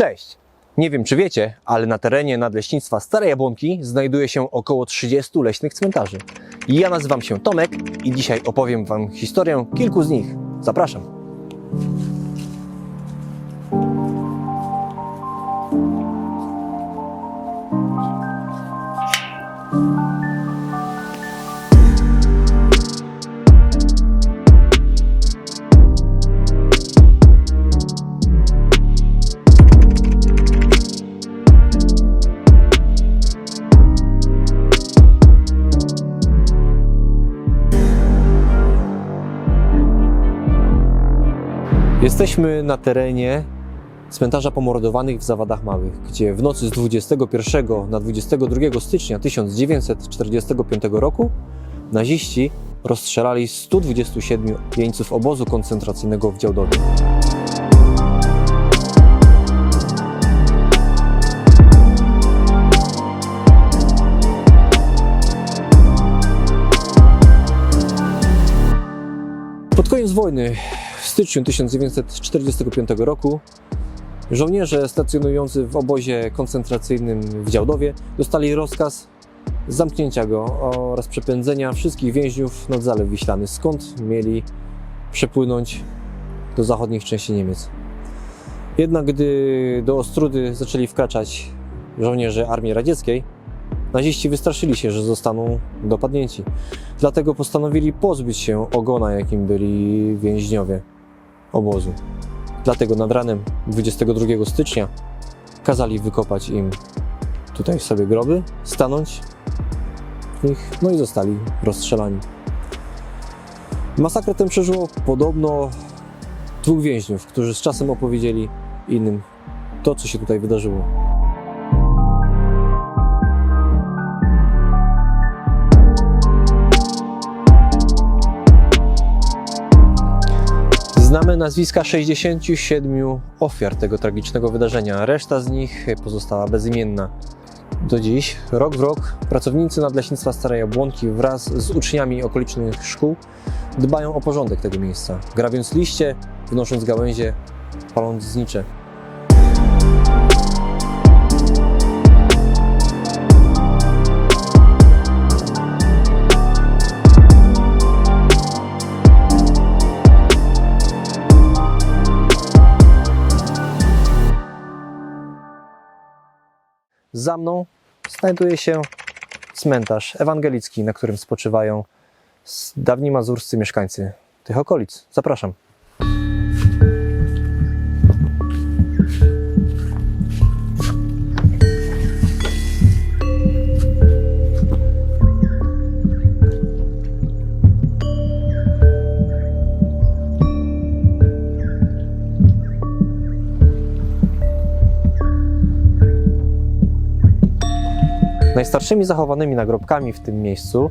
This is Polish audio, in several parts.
Cześć! Nie wiem czy wiecie, ale na terenie Nadleśnictwa Stare Jabłonki znajduje się około 30 leśnych cmentarzy. Ja nazywam się Tomek i dzisiaj opowiem Wam historię kilku z nich. Zapraszam! Jesteśmy na terenie cmentarza pomordowanych w Zawadach Małych, gdzie w nocy z 21 na 22 stycznia 1945 roku naziści rozstrzelali 127 jeńców obozu koncentracyjnego w Działdowie. Pod koniec wojny styczniu 1945 roku żołnierze stacjonujący w obozie koncentracyjnym w Działdowie dostali rozkaz zamknięcia go oraz przepędzenia wszystkich więźniów nad Zalew Wiślany, skąd mieli przepłynąć do zachodnich części Niemiec. Jednak gdy do Ostrudy zaczęli wkraczać żołnierze Armii Radzieckiej, naziści wystraszyli się, że zostaną dopadnięci. Dlatego postanowili pozbyć się ogona, jakim byli więźniowie obozu. Dlatego nad ranem 22 stycznia kazali wykopać im tutaj sobie groby, stanąć w nich, no i zostali rozstrzelani. Masakrę tę przeżyło podobno dwóch więźniów, którzy z czasem opowiedzieli innym to, co się tutaj wydarzyło. Nazwiska 67 ofiar tego tragicznego wydarzenia. Reszta z nich pozostała bezimienna. Do dziś, rok w rok, pracownicy Nadleśnictwa Stare Jabłonki wraz z uczniami okolicznych szkół dbają o porządek tego miejsca, grabiąc liście, wnosząc gałęzie, paląc znicze. Za mną znajduje się cmentarz ewangelicki, na którym spoczywają dawni mazurscy mieszkańcy tych okolic. Zapraszam. Najstarszymi zachowanymi nagrobkami w tym miejscu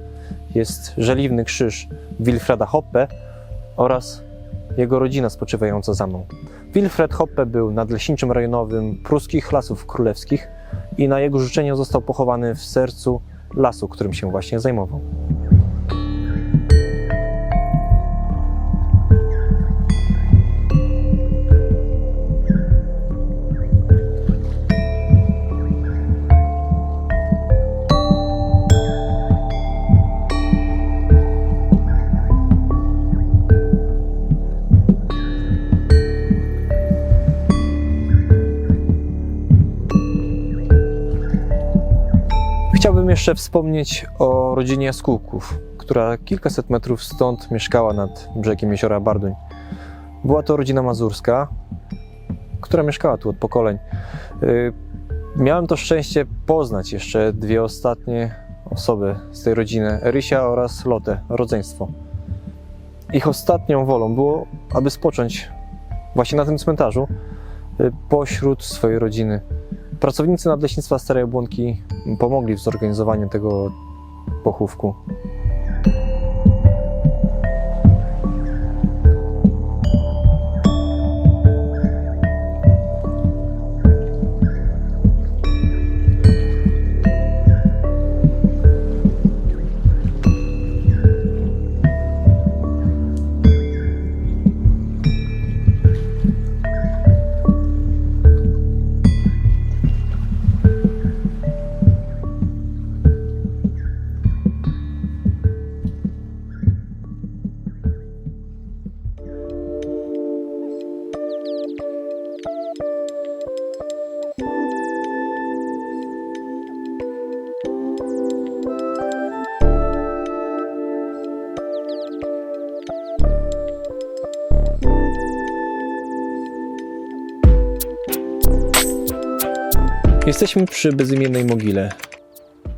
jest żeliwny krzyż Wilfreda Hoppe oraz jego rodzina spoczywająca za mną. Wilfred Hoppe był nadleśniczym rejonowym pruskich lasów królewskich i na jego życzenie został pochowany w sercu lasu, którym się właśnie zajmował. Jeszcze wspomnieć o rodzinie Jaskółków, która kilkaset metrów stąd mieszkała nad brzegiem jeziora Barduń. Była to rodzina mazurska, która mieszkała tu od pokoleń. Y, Miałem to szczęście poznać jeszcze dwie ostatnie osoby z tej rodziny, Rysia oraz Lotę, rodzeństwo. Ich ostatnią wolą było, aby spocząć właśnie na tym cmentarzu y, pośród swojej rodziny. Pracownicy Nadleśnictwa Stare Jabłonki pomogli w zorganizowaniu tego pochówku. Jesteśmy przy bezimiennej mogile.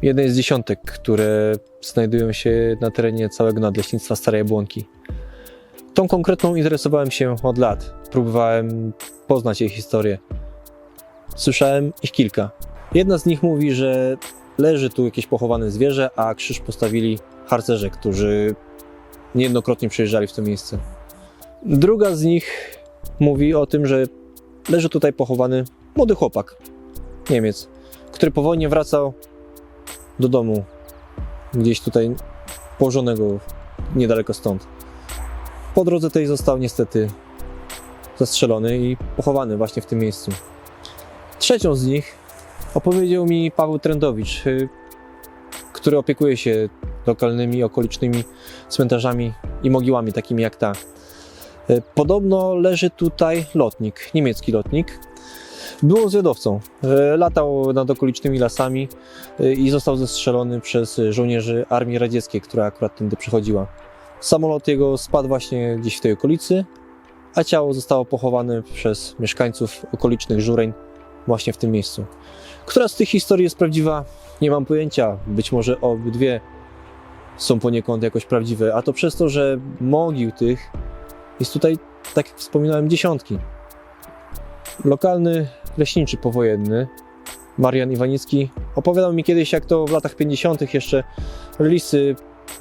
Jednej z dziesiątek, które znajdują się na terenie całego nadleśnictwa Starej Jabłonki. Tą konkretną interesowałem się od lat. Próbowałem poznać jej historię. Słyszałem ich kilka. Jedna z nich mówi, że leży tu jakieś pochowane zwierzę, a krzyż postawili harcerze, którzy niejednokrotnie przyjeżdżali w to miejsce. Druga z nich mówi o tym, że leży tutaj pochowany młody chłopak, Niemiec, który po wojnie wracał do domu, gdzieś tutaj położonego niedaleko stąd. Po drodze tej został niestety zastrzelony i pochowany właśnie w tym miejscu. Trzecią z nich opowiedział mi Paweł Trendowicz, y, który opiekuje się lokalnymi, okolicznymi cmentarzami i mogiłami takimi jak ta. Y, Podobno leży tutaj lotnik, niemiecki lotnik. Był zwiadowcą. Y, Latał nad okolicznymi lasami y, i został zestrzelony przez żołnierzy Armii Radzieckiej, która akurat tędy przychodziła. Samolot jego spadł właśnie gdzieś w tej okolicy, a ciało zostało pochowane przez mieszkańców okolicznych Żureń właśnie w tym miejscu. Która z tych historii jest prawdziwa? Nie mam pojęcia. Być może obydwie są poniekąd jakoś prawdziwe, a to przez to, że mogił tych jest tutaj, tak jak wspominałem, dziesiątki. Lokalny leśniczy powojenny, Marian Iwanicki, opowiadał mi kiedyś, jak to w latach 50. jeszcze lisy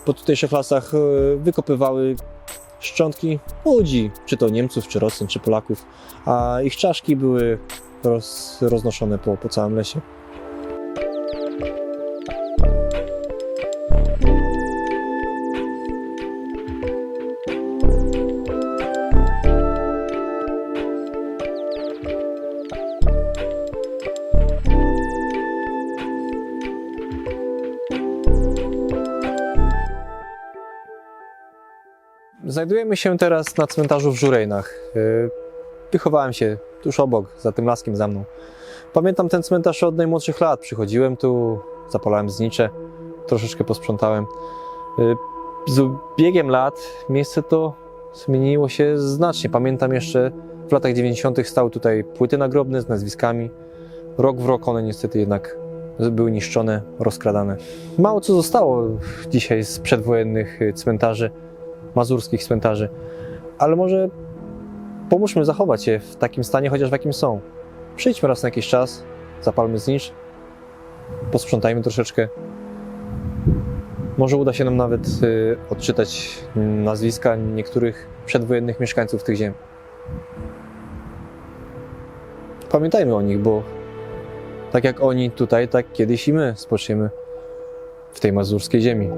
po tutejszych lasach e, wykopywały szczątki ludzi, czy to Niemców, czy Rosjan, czy Polaków, a ich czaszki były roz, roznoszone po, po całym lesie. Znajdujemy się teraz na cmentarzu w Żurejnach. Yy, Wychowałem się tuż obok, za tym laskiem za mną. Pamiętam ten cmentarz od najmłodszych lat. Przychodziłem tu, zapalałem znicze, troszeczkę posprzątałem. Yy, Z biegiem lat miejsce to zmieniło się znacznie. Pamiętam jeszcze w latach 90. stały tutaj płyty nagrobne z nazwiskami. Rok w rok one niestety jednak były niszczone, rozkradane. Mało co zostało dzisiaj z przedwojennych y, cmentarzy, mazurskich cmentarzy, ale może pomóżmy zachować je w takim stanie, chociaż w jakim są. Przyjdźmy raz na jakiś czas, zapalmy znicz, posprzątajmy troszeczkę. Może uda się nam nawet y, odczytać nazwiska niektórych przedwojennych mieszkańców tych ziem. Pamiętajmy o nich, bo tak jak oni tutaj, tak kiedyś i my spoczniemy w tej mazurskiej ziemi.